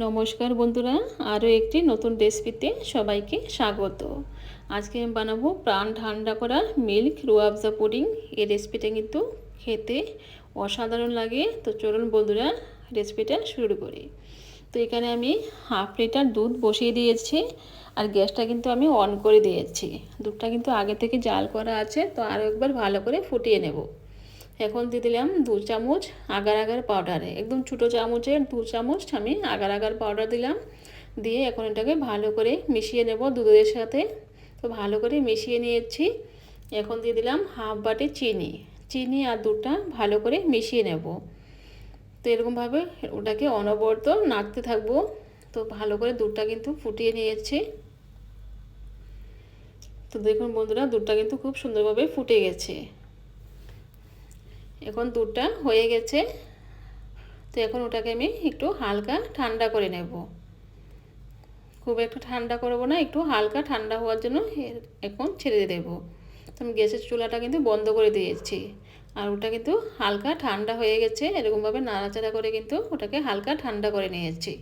নমস্কার বন্ধুরা, আরও একটি নতুন রেসিপিতে সবাইকে স্বাগত। আজকে আমি বানাবো প্রাণ ঠান্ডা করা মিল্ক রুয়াবজা পুডিং এই রেসিপিটা কিন্তু খেতে অসাধারণ লাগে। তো চলুন বন্ধুরা রেসিপিটা শুরু করি। তো এখানে আমি হাফ লিটার দুধ বসিয়ে দিয়েছি আর গ্যাসটা কিন্তু আমি অন করে দিয়েছি। দুধটা কিন্তু আগে থেকে জাল করা আছে, তো আরও একবার ভালো করে ফুটিয়ে নেব। এখন দিয়ে দিলাম দু চামচ আগার আগার পাউডারে একদম ছোটো চামচের দু চামচ আমি আগার আগার পাউডার দিলাম। দিয়ে এখন এটাকে ভালো করে মিশিয়ে নেব দুধের সাথে। তো ভালো করে মিশিয়ে নিয়েছি। এখন দিয়ে দিলাম হাফ বাটি চিনি। চিনি আর দুধটা ভালো করে মিশিয়ে নেব। তো এরকমভাবে ওটাকে অনবরত নাড়তে থাকব। তো ভালো করে দুধটা কিন্তু ফুটিয়ে নিয়েছি। তো দেখুন বন্ধুরা, দুধটা কিন্তু খুব সুন্দরভাবে ফুটে গেছে। এখন দুধটা হয়ে গেছে। তো এখন ওটাকে আমি একটু হালকা ঠান্ডা করে নেব। খুব একটু ঠান্ডা করব না, একটু হালকা ঠান্ডা হওয়ার জন্য এখন ছেড়ে দেব। তো আমি গ্যাসের চুলাটা কিন্তু বন্ধ করে দিয়েছি। আর ওটা কিন্তু হালকা ঠান্ডা হয়ে গেছে, এরকমভাবে নাড়াচাড়া করে কিন্তু ওটাকে হালকা ঠান্ডা করে নিয়েছি।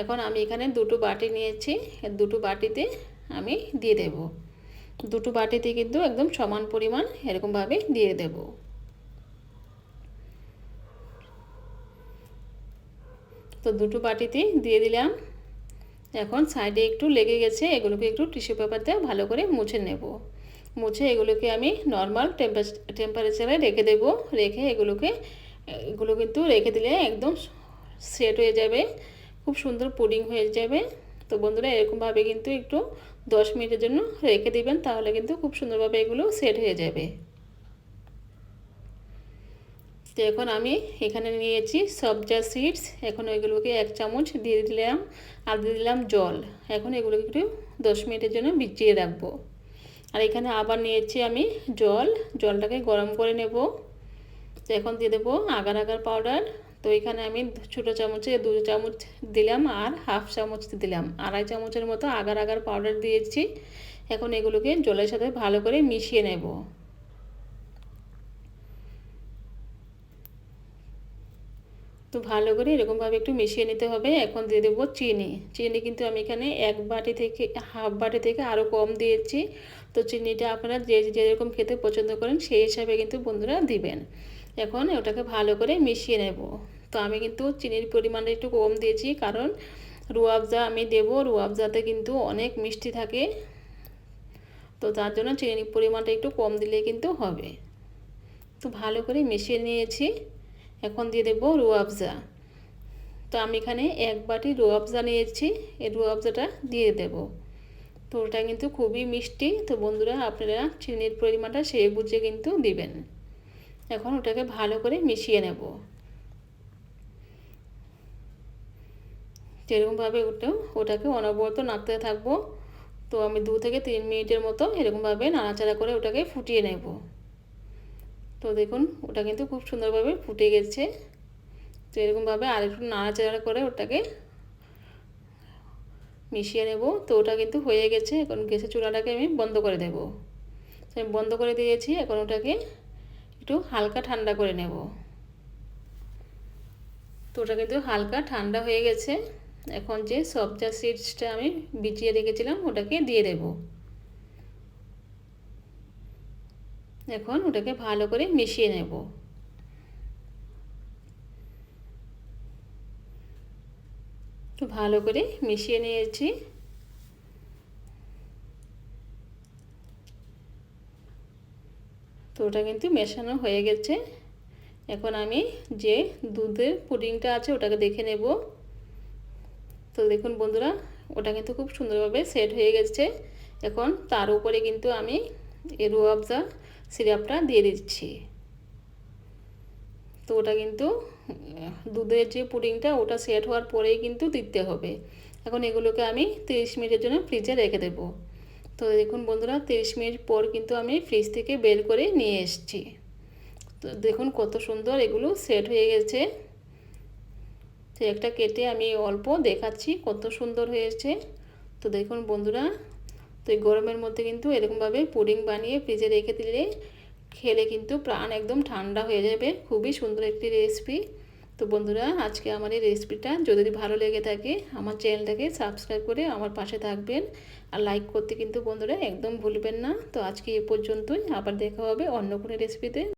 এখন আমি এখানে দুটো বাটি নিয়েছি, দুটো বাটিতে আমি দিয়ে দেব। দুটো বাটিতে কিন্তু একদম সমান পরিমাণ এরকমভাবে দিয়ে দেবো। তো দুটো বাটিতে দিয়ে দিলাম। এখন সাইডে একটু লেগে গেছে, এগুলোকে একটু টিস্যু পেপার দিয়ে ভালো করে মুছে নেব। মুছে এগুলোকে আমি নর্মাল টেম্পারেচারে রেখে দেব। রেখে এগুলোকে, এগুলো কিন্তু রেখে দিলে একদম সেট হয়ে যাবে, খুব সুন্দর পুডিং হয়ে যাবে। তো বন্ধুরা, এরকমভাবে কিন্তু একটু দশ মিনিটের জন্য রেখে দিবেন, তাহলে কিন্তু খুব সুন্দরভাবে এগুলো সেট হয়ে যাবে। তো এখন আমি এখানে নিয়েছি সবজা সিডস এখন ওইগুলোকে এক চামচ দিয়ে দিলাম, আর দিয়ে দিলাম জল। এখন এগুলোকে একটু দশ মিনিটের জন্য ভিজিয়ে রাখব। আর এখানে আবার নিয়েছি আমি জল, জলটাকে গরম করে নেব। তো এখন দিয়ে দেবো আগার আগার পাউডার তো এখানে আমি ছোটো চামচে দু চামচ দিলাম আর হাফ চামচ দিলাম। আড়াই চামচের মতো আগার আগার পাউডার দিয়েছি। এখন এগুলোকে জলের সাথে ভালো করে মিশিয়ে নেব। তো ভালো করে এরকমভাবে একটু মিশিয়ে নিতে হবে। এখন দিয়ে দেবো চিনি। চিনি কিন্তু আমি এখানে এক বাটি থেকে, হাফ বাটি থেকে আরও কম দিয়েছি। তো চিনিটা আপনারা যে যেরকম খেতে পছন্দ করেন সেই হিসাবে কিন্তু বন্ধুরা দিবেন। এখন ওটাকে ভালো করে মিশিয়ে নেব। তো আমি কিন্তু চিনির পরিমাণটা একটু কম দিয়েছি কারণ রুয়াবজা আমি দেব রুয়াবজাতে কিন্তু অনেক মিষ্টি থাকে। তো তার জন্য চিনির পরিমাণটা একটু কম দিলে কিন্তু হবে। তো ভালো করে মিশিয়ে নিয়েছি। এখন দিয়ে দেবো রুয়াবজা তো আমি এখানে এক বাটি রুয়াবজা নিয়েছি, এই রুয়াবজাটা দিয়ে দেব। তো ওটা কিন্তু খুবই মিষ্টি। তো বন্ধুরা, আপনারা চিনির পরিমাণটা সেই বুঝে কিন্তু দিবেন। এখন ওটাকে ভালো করে মিশিয়ে নেব। এরকমভাবে ওটাও, ওটাকে অনবরত নাড়তে থাকব। তো আমি দু থেকে তিন মিনিটের মতো এরকমভাবে নাড়াচাড়া করে ওটাকে ফুটিয়ে নেব। তো দেখুন, ওটা কিন্তু খুব সুন্দরভাবে ফুটে গেছে। তো এরকমভাবে আর একটু নাড়াচাড়া করে ওটাকে মিশিয়ে নেব। তো ওটা কিন্তু হয়ে গেছে। এখন গ্যাসের চুলাটাকে আমি বন্ধ করে দেব। তো আমি বন্ধ করে দিয়েছি। এখন ওটাকে একটু হালকা ঠান্ডা করে নেব। তো ওটা কিন্তু হালকা ঠান্ডা হয়ে গেছে। এখন যে সবজা সিডসটা আমি বিছিয়ে রেখেছিলাম, ওটাকে দিয়ে দেবো। এখন ওটাকে ভালো করে মিশিয়ে নেব। তো ভালো করে মিশিয়ে নিয়েছি। তো ওটা কিন্তু মেশানো হয়ে গেছে। এখন আমি যে দুধের পুডিংটা আছে, ওটাকে দেখে নেব। তো দেখুন বন্ধুরা, ওটা কিন্তু খুব সুন্দরভাবে সেট হয়ে গেছে। এখন তার উপরে কিন্তু আমি রুয়াবজা সিরাপটা দিয়ে দিচ্ছি। তো ওটা কিন্তু, দুধের যে পুডিংটা ওটা সেট হওয়ার পরেই কিন্তু দিতে হবে। এখন এগুলোকে আমি তিরিশ মিনিটের জন্য ফ্রিজে রেখে দেব। তো দেখুন বন্ধুরা, তিরিশ মিনিট পর কিন্তু আমি ফ্রিজ থেকে বের করে নিয়ে এসেছি। তো দেখুন কত সুন্দর এগুলো সেট হয়ে গেছে। তো একটা কেটে আমি অল্প দেখাচ্ছি কত সুন্দর হয়েছে। তো দেখুন বন্ধুরা তো এই গরমের মধ্যে কিন্তু এরকমভাবে পুডিং বানিয়ে ফ্রিজে রেখে দিলে খেলে কিন্তু প্রাণ একদম ঠান্ডা হয়ে যাবে। খুবই সুন্দর একটি রেসিপি তো বন্ধুরা, আজকে আমার এই রেসিপিটা যদি ভালো লেগে থাকে, আমার চ্যানেলটাকে সাবস্ক্রাইব করে আমার পাশে থাকবেন। আর লাইক করতে কিন্তু বন্ধুরা একদম ভুলবেন না। তো আজকে এ পর্যন্তই। আবার দেখা হবে অন্য কোনো রেসিপিতে